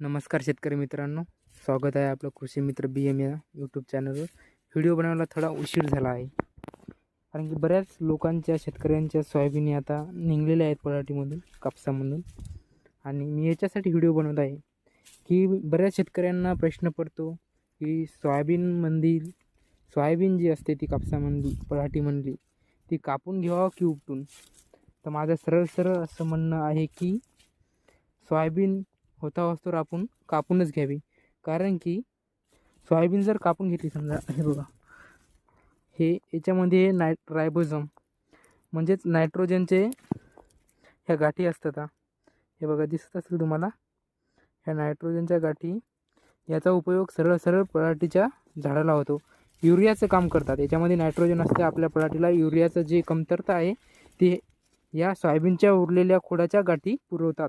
नमस्कार शेतकरी मित्रांनो. स्वागत आहे आपलं कृषी मित्र बी एम या यूट्यूब चॅनलवर व्हिडिओ बनवायला थोडा उशीर झाला आहे. कारण की बऱ्याच लोकांच्या शेतकऱ्यांच्या सोयाबीन आता निघलेल्या आहेत पराठीमधून कापसामधून. आणि मी याच्यासाठी व्हिडिओ बनवत आहे की बऱ्याच शेतकऱ्यांना प्रश्न पडतो की सोयाबीनमधील सोयाबीन जी असते ती कापसामधली पराठीमधली ती कापून घ्यावा की उपटून? तर माझं सरळ सरळ असं म्हणणं आहे की सोयाबीन होता वस्तूवर आपण कापूनच घ्यावी. कारण की सोयाबीन जर कापून घेतली समजा हे बघा. हे याच्यामध्ये नाय रायबोझम म्हणजेच नायट्रोजनचे ह्या गाठी असतात हे. बघा दिसत असेल तुम्हाला? ह्या नायट्रोजनच्या गाठी याचा उपयोग सरळ सरळ पराठीच्या झाडाला होतो. युरियाचं काम करतात. याच्यामध्ये नायट्रोजन असते आपल्या पराठीला युरियाचं जे कमतरता आहे ते या सोयाबीनच्या उरलेल्या खोडाच्या गाठी पुरवतात.